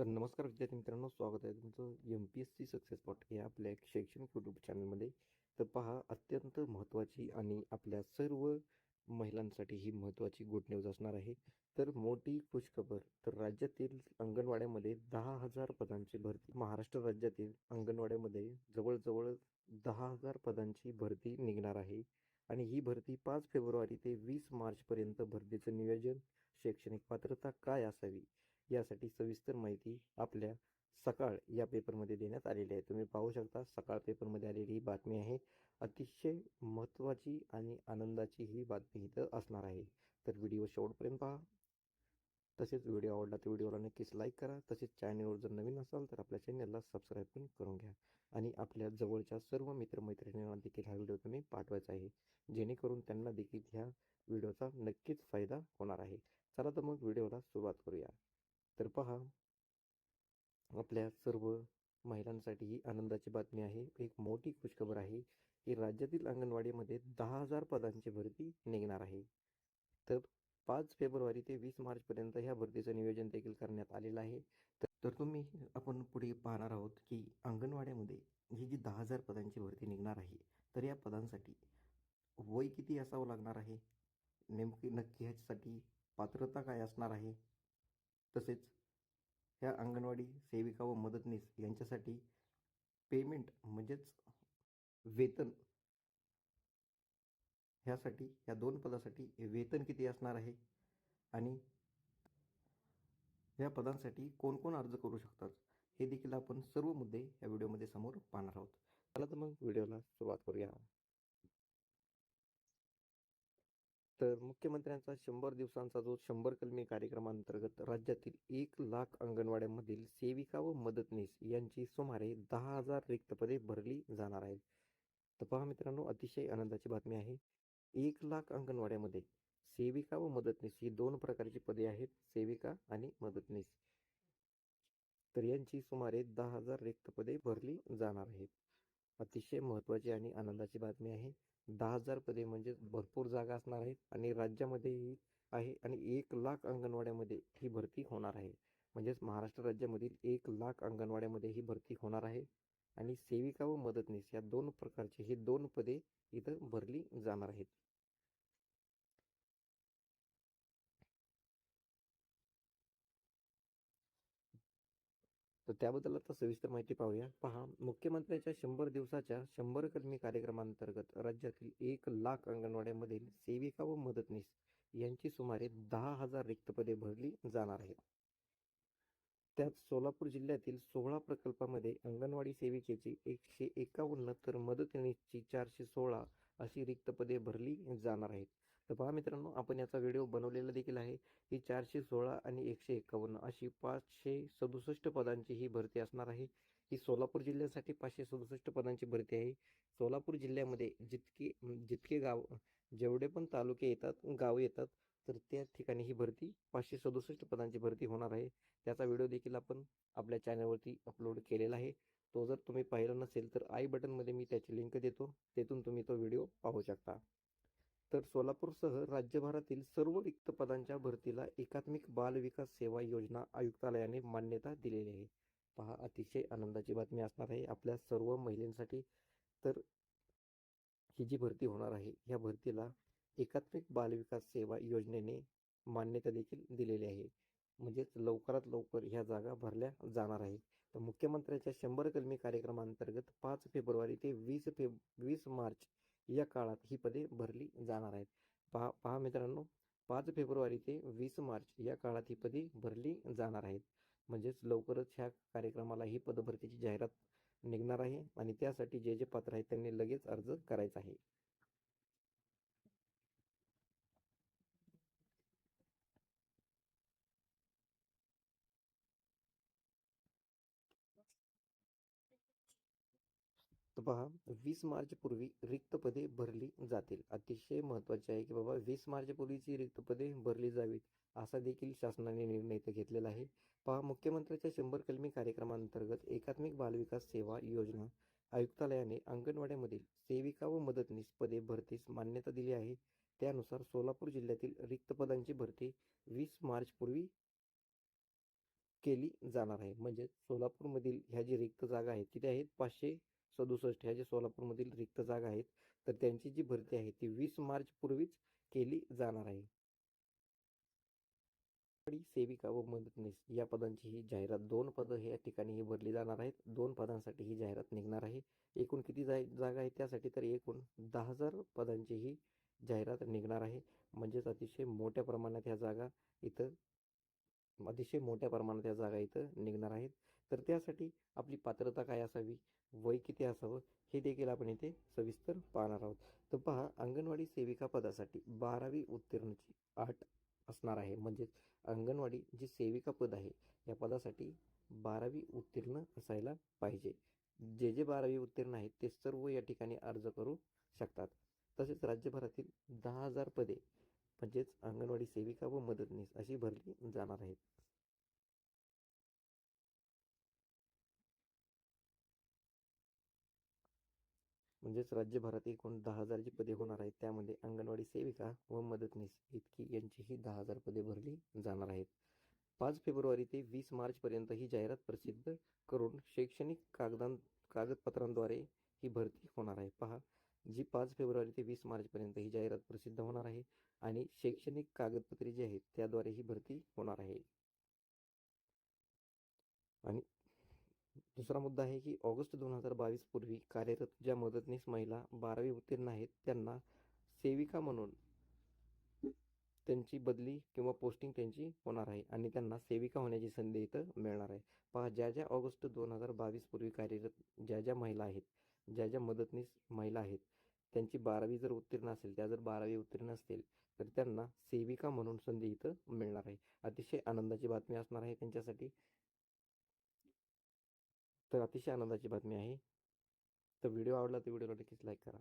तर नमस्कार विद्यार्थी मित्रांनो स्वागत आहे तुमचं M P S C success pot या आपल्या एक शैक्षणिक यूट्यूब चॅनलमध्ये तर पहा अत्यंत महत्त्वाची आणि आपल्या सर्व महिलांसाठी ही महत्त्वाची गुड न्यूज असणार आहे. तर मोठी खुशखबर तर राज्यातील अंगणवाड्यामध्ये दहा हजार पदांची भरती महाराष्ट्र राज्यातील अंगणवाड्यामध्ये जवळजवळ दहा हजार पदांची भरती निघणार आहे. आणि ही भरती पाच फेब्रुवारी ते वीस मार्चपर्यंत भरतीचं नियोजन शैक्षणिक पात्रता काय असावी? यासाठी सविस्तर माहिती आपल्या सकाळ या पेपरमध्ये देण्यात आलेली आहे. तुम्ही पाहू शकता सकाळ पेपरमध्ये आलेली ही बातमी आहे. अतिशय महत्त्वाची आणि आनंदाची ही बातमी इथं असणार आहे. तर व्हिडिओ शेवटपर्यंत पहा. तसेच व्हिडिओ आवडला तर व्हिडिओला नक्कीच लाईक करा. तसेच चॅनलवर जर नवीन असाल तर आपल्या चॅनलला सबस्क्राईब पण करून घ्या. आणि आपल्या जवळच्या सर्व मित्रमैत्रिणींना देखील हा व्हिडिओ तुम्ही पाठवायचा आहे. जेणेकरून त्यांना देखील ह्या व्हिडिओचा नक्कीच फायदा होणार आहे. चला तर मग व्हिडिओला सुरुवात करूया. तर पहा आपल्या सर्व महिलांसाठी ही आनंदाची बातमी आहे. एक मोठी खुशखबर आहे की राज्यातील अंगणवाडीमध्ये दहा हजार पदांची भरती निघणार आहे. तर पाच फेब्रुवारी ते वीस मार्चपर्यंत ह्या भरतीचं नियोजन देखील करण्यात आलेलं आहे. तर तर तुम्ही आपण पुढे पाहणार आहोत की अंगणवाड्यामध्ये ही जी दहा हजार पदांची भरती निघणार आहे तर या पदांसाठी वय किती असावं लागणार आहे? नेमकी नक्की ह्याच्यासाठी पात्रता काय असणार आहे? तसेच ह्या अंगणवाडी सेविका व मदतनीस यांच्यासाठी पेमेंट म्हणजेच वेतन ह्यासाठी या दोन पदासाठी वेतन किती असणार आहे आणि ह्या पदांसाठी कोण कोण अर्ज करू शकतात हे देखील आपण सर्व मुद्दे या व्हिडिओमध्ये समोर पाहणार आहोत. चला तर मग व्हिडिओला सुरुवात करूया. तर मुख्यमंत्र्यांचा शंभर दिवसांचा जो शंभर कलमी कार्यक्रमांतर्गत राज्यातील एक लाख अंगणवाड्यांमधील सेविका व मदतनीस यांची सुमारे दहा हजार रिक्त पदे भरली जाणार आहेत. तर पहा मित्रांनो अतिशय आनंदाची बातमी आहे. एक लाख अंगणवाड्यामध्ये सेविका व मदतनीस ही दोन प्रकारची पदे आहेत सेविका आणि मदतनीस. तर यांची सुमारे दहा हजार रिक्त पदे भरली जाणार आहेत. अतिशय महत्त्वाची आणि आनंदाची बातमी आहे. दहा हजार पदे म्हणजे भरपूर जागा असणार आहेत आणि राज्यामध्येही आहे आणि एक लाख अंगणवाड्यामध्ये ही भरती होणार आहे. म्हणजेच महाराष्ट्र राज्यामधील एक लाख अंगणवाड्यामध्ये ही भरती होणार आहे आणि सेविका व मदतनीस या दोन प्रकारची ही दोन पदे इथं भरली जाणार आहेत. तर त्याबद्दल आता सविस्तर माहिती पाहूया. पहा मुख्यमंत्र्यांच्या शंभर दिवसाच्या शंभर कलमी कार्यक्रमांतर्गत राज्यातील एक लाख अंगणवाड्यांमधील सेविका व मदतनीस यांची सुमारे दहा हजार रिक्त पदे भरली जाणार आहेत. त्यात सोलापूर जिल्ह्यातील सोळा प्रकल्पामध्ये अंगणवाडी सेविकेची एकशे एकावन्न तर मदतनीसची चारशे सोळा अशी रिक्त पदे भरली जाणार आहेत. तर पहा मित्रांनो आपण याचा व्हिडिओ बनवलेला देखील आहे. ही चारशे सोळा आणि एकशे एकावन्न अशी पाचशे सदुसष्ट पदांची ही भरती असणार आहे. ही सोलापूर जिल्ह्यासाठी पाचशे सदुसष्ट पदांची भरती आहे. सोलापूर जिल्ह्यामध्ये जितके जितके गाव जेवढे पण तालुके येतात गाव येतात तर त्या ठिकाणी ही भरती पाचशे सदुसष्ट पदांची भरती होणार आहे. त्याचा व्हिडिओ देखील आपण आपल्या चॅनलवरती अपलोड केलेला आहे. तो जर तुम्ही पाहिला नसेल तर आई बटनमध्ये मी त्याची लिंक देतो. तेथून तुम्ही तो व्हिडिओ पाहू शकता. तर सोलापूरसह राज्यभरातील सर्व रिक्त पदांच्या भरतीला एकात्मिक बाल विकास सेवा योजना आयुक्तालयाने मान्यता दिलेली आहे. पहा अतिशय आनंदाची बातमी असणार आहे. आपल्या सर्व महिलांसाठी तर ही जी भरती होणार आहे ह्या भरतीला एकात्मिक बाल विकास सेवा योजनेने मान्यता देखील दिलेली आहे. म्हणजेच लवकरात लवकर ह्या जागा भरल्या जाणार आहे तर मुख्यमंत्र्यांच्या शंभर कलमी कार्यक्रमांतर्गत पाच फेब्रुवारी ते वीस फेब वीस मार्च या काळात ही पदे भरली जाणार आहेत. पहा पहा मित्रांनो पाच फेब्रुवारी ते वीस मार्च या काळात ही पदे भरली जाणार आहेत. म्हणजेच लवकरच ह्या कार्यक्रमाला ही पदभरतीची जाहिरात निघणार आहे आणि त्यासाठी जे जे पात्र आहेत त्यांनी लगेच अर्ज करायचा आहे. पहा वीस मार्चपूर्वी रिक्त पदे भरली जातील. अतिशय महत्त्वाचे आहे की बाबा वीस मार्चपूर्वीची रिक्त पदे भरली जावीत असा देखील शासनाने निर्णय इथं घेतलेला आहे. पहा मुख्यमंत्र्यांच्या शंभर कलमी कार्यक्रमांतर्गत एकात्मिक बालविकास सेवा योजना आयुक्तालयाने अंगणवाड्यामधील सेविका व मदतनीस पदे भरतीस मान्यता दिली आहे. त्यानुसार सोलापूर जिल्ह्यातील रिक्त पदांची भरती वीस मार्चपूर्वी केली जाणार आहे. म्हणजे सोलापूरमधील ह्या जी रिक्त जागा आहेत तिथे आहेत पाचशे सदुसष्ट ह्या जे सोलापूरमधील रिक्त जागा आहेत तर त्यांची जी भरती आहे ती वीस मार्च पूर्वीच केली जाणार आहे. सेविका व मदतनीस या पदांची ही जाहिरात दोन पदं हे या ठिकाणी ही भरली जाणार आहेत. दोन पदांसाठी ही जाहिरात निघणार आहे. एकूण किती जागा आहे त्यासाठी तर एकूण दहा हजार पदांची ही जाहिरात निघणार आहे. म्हणजेच अतिशय मोठ्या प्रमाणात ह्या जागा इथं अतिशय मोठ्या प्रमाणात या जागा इथं निघणार आहेत. तर त्यासाठी आपली पात्रता काय असावी? वय किती असावं? हे देखील आपण इथे सविस्तर पाहणार आहोत. तर पहा अंगणवाडी सेविका पदासाठी बारावी उत्तीर्णची अट असणार आहे. म्हणजेच अंगणवाडी जी सेविका पद आहे या पदासाठी बारावी उत्तीर्ण असायला पाहिजे. जे जे बारावी उत्तीर्ण आहेत ते सर्व या ठिकाणी अर्ज करू शकतात. तसेच राज्यभरातील दहा हजार पदे म्हणजेच अंगणवाडी सेविका व मदतनीस अशी भरली जाणार आहेत. म्हणजेच राज्यभरात एकूण दहा हजारची पदे होणार आहेत त्यामध्ये अंगणवाडी सेविका व मदतनीस इतकी यांचीही दहा हजार पदे भरली जाणार आहेत. पाच फेब्रुवारी ते वीस मार्चपर्यंत ही जाहिरात प्रसिद्ध करून शैक्षणिक कागदां कागदपत्रांद्वारे ही भरती होणार आहे. पहा जी पाच फेब्रुवारी ते वीस मार्चपर्यंत ही जाहिरात प्रसिद्ध होणार आहे आणि शैक्षणिक कागदपत्रे जी आहेत त्याद्वारे ही भरती होणार आहे. आणि दुसरा मुद्दा आहे की ऑगस्ट दोन हजार बावीस पूर्वी कार्यरत ज्या मदतनीस महिला बारावी उत्तीर्ण आहेत त्यांना सेविका म्हणून त्यांची बदली किंवा पोस्टिंग त्यांची होणार आहे आणि त्यांना सेविका होण्याची संधी इथं मिळणार आहे. पहा ज्या ज्या ऑगस्ट दोन हजार बावीस पूर्वी कार्यरत ज्या ज्या महिला आहेत ज्या ज्या मदतनीस महिला आहेत त्यांची बारावी जर उत्तीर्ण असेल त्या जर बारावी उत्तीर्ण असतील तर त्यांना सेविका म्हणून संधी इथं मिळणार आहे. अतिशय आनंदाची बातमी असणार आहे त्यांच्यासाठी. तर अतिशय आनंदाची बातमी आहे. तर व्हिडिओ आवडला तर व्हिडिओला नक्कीच लाईक करा.